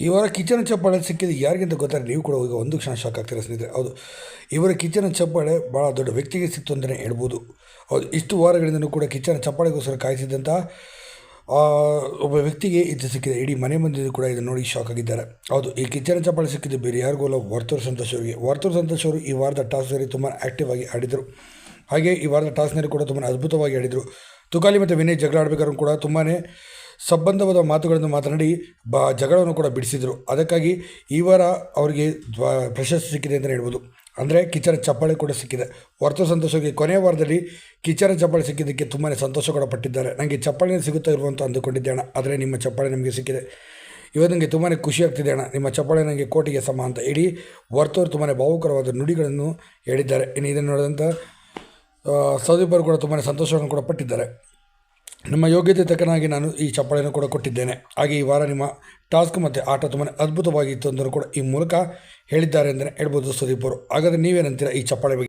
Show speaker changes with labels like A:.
A: ಈ ವಾರ ಕಿಚನ್ ಚಪ್ಪಾಳೆ ಸಿಕ್ಕಿದ್ದು ಯಾರಿಗಿಂತ ಗೊತ್ತಾರೆ ನೀವು ಕೂಡ ಈಗ ಒಂದು ಕ್ಷಣ ಶಾಕ್ ಆಗ್ತೀರ ಸ್ನೇಹಿತರೆ. ಹೌದು. ಇವರ ಕಿಚನ್ ಚಪ್ಪಾಳೆ ಭಾಳ ದೊಡ್ಡ ವ್ಯಕ್ತಿಗೆ ಸಿಕ್ತು ಅಂತಲೇ ಹೇಳ್ಬೋದು. ಹೌದು ಇಷ್ಟು ವಾರಗಳಿಂದಲೂ ಕೂಡ ಕಿಚನ್ ಚಪ್ಪಾಳೆಗೋಸ್ಕರ ಕಾಯಿಸಿದ್ದಂಥ ಆ, ಒಬ್ಬ ವ್ಯಕ್ತಿಗೆ ಇದು ಸಿಕ್ಕಿದೆ. ಇಡೀ ಮನೆ ಮಂದಿ ಕೂಡ ಇದನ್ನು ನೋಡಿ ಶಾಕ್ ಆಗಿದ್ದಾರೆ. ಹೌದು ಈ ಕಿಚನ್ ಚಪ್ಪಾಳೆ ಸಿಕ್ಕಿದ್ದು ಬೇರೆ ಯಾರಿಗೂ ಅಲ್ಲ ವರ್ತೂರು ಸಂತೋಷ್ ಅವರಿಗೆ. ವರ್ತೂರು ಸಂತೋಷ್ ಅವರು ಈ ವಾರದ ಟಾಸ್ನಲ್ಲಿ ತುಂಬ ಆ್ಯಕ್ಟಿವ್ ಆಗಿ ಆಡಿದರು. ಹಾಗೆ ಈ ವಾರದ ಟಾಸ್ನಲ್ಲಿ ಕೂಡ ತುಂಬ ಅದ್ಭುತವಾಗಿ ಆಡಿದರು. ತುಕಾಲಿ ಮತ್ತು ವಿನಯ್ ಜಗಳ ಆಡಬೇಕಾದ್ರೂ ಕೂಡ ತುಂಬಾ ಸಂಬಂಧವಾದ ಮಾತುಗಳನ್ನು ಮಾತನಾಡಿ ಬ, ಜಗಳವನ್ನು ಕೂಡ ಬಿಡಿಸಿದರು. ಅದಕ್ಕಾಗಿ ಈ ವಾರ ಅವರಿಗೆ ಪ್ರಶಸ್ತಿ ಸಿಕ್ಕಿದೆ ಅಂತಲೇ ಹೇಳ್ಬೋದು. ಅಂದರೆ ಕಿಚರ ಚಪ್ಪಾಳೆ ಕೂಡ ಸಿಕ್ಕಿದೆ. ಹೊರತು ಸಂತೋಷಕ್ಕೆ ಕೊನೆಯ ವಾರದಲ್ಲಿ ಕಿಚನ ಚಪ್ಪಾಳೆ ಸಿಕ್ಕಿದ್ದಕ್ಕೆ ತುಂಬಾ ಸಂತೋಷ ಕೂಡ ಪಟ್ಟಿದ್ದಾರೆ. ನನಗೆ ಚಪ್ಪಾಳೆ ಸಿಗುತ್ತಾ ಇರುವಂತ ಅಂದುಕೊಂಡಿದ್ದೆ ಅಣ್ಣ. ಆದರೆ ನಿಮ್ಮ ಚಪ್ಪಾಳೆ ನಮಗೆ ಸಿಕ್ಕಿದೆ. ಇವತ್ತು ನನಗೆ ತುಂಬಾ ಖುಷಿ ಆಗ್ತಿದೆ ಅಣ್ಣ. ನಿಮ್ಮ ಚಪ್ಪಾಳೆ ನನಗೆ ಕೋಟಿಗೆ ಸಮ ಅಂತ ಇಡೀ ವರ್ತವರು ತುಂಬಾ ಭಾವುಕರವಾದ ನುಡಿಗಳನ್ನು ಹೇಳಿದ್ದಾರೆ. ಇನ್ನು ಇದನ್ನು ನೋಡಿದಂಥ ಸೌದಿಬ್ಬರು ಕೂಡ ತುಂಬಾ ಸಂತೋಷವನ್ನು ಕೂಡ ಪಟ್ಟಿದ್ದಾರೆ. ನಿಮ್ಮ ಯೋಗ್ಯತೆ ತಕ್ಕನಾಗಿ ನಾನು ಈ ಚಪ್ಪಾಳೆಯನ್ನು ಕೂಡ ಕೊಟ್ಟಿದ್ದೇನೆ. ಹಾಗೆ ಈ ವಾರ ನಿಮ್ಮ ಟಾಸ್ಕ್ ಮತ್ತು ಆಟ ತುಂಬಾ ಅದ್ಭುತವಾಗಿತ್ತು ಅಂದರೂ ಕೂಡ ಈ ಮೂಲಕ ಹೇಳಿದ್ದಾರೆ ಅಂತಲೇ ಹೇಳ್ಬೋದು ಸುದೀಪ್ ಅವರು. ಹಾಗಾದರೆ ನೀವೇನಂತೀರ ಈ ಚಪ್ಪಾಳೆ ಬಗ್ಗೆ?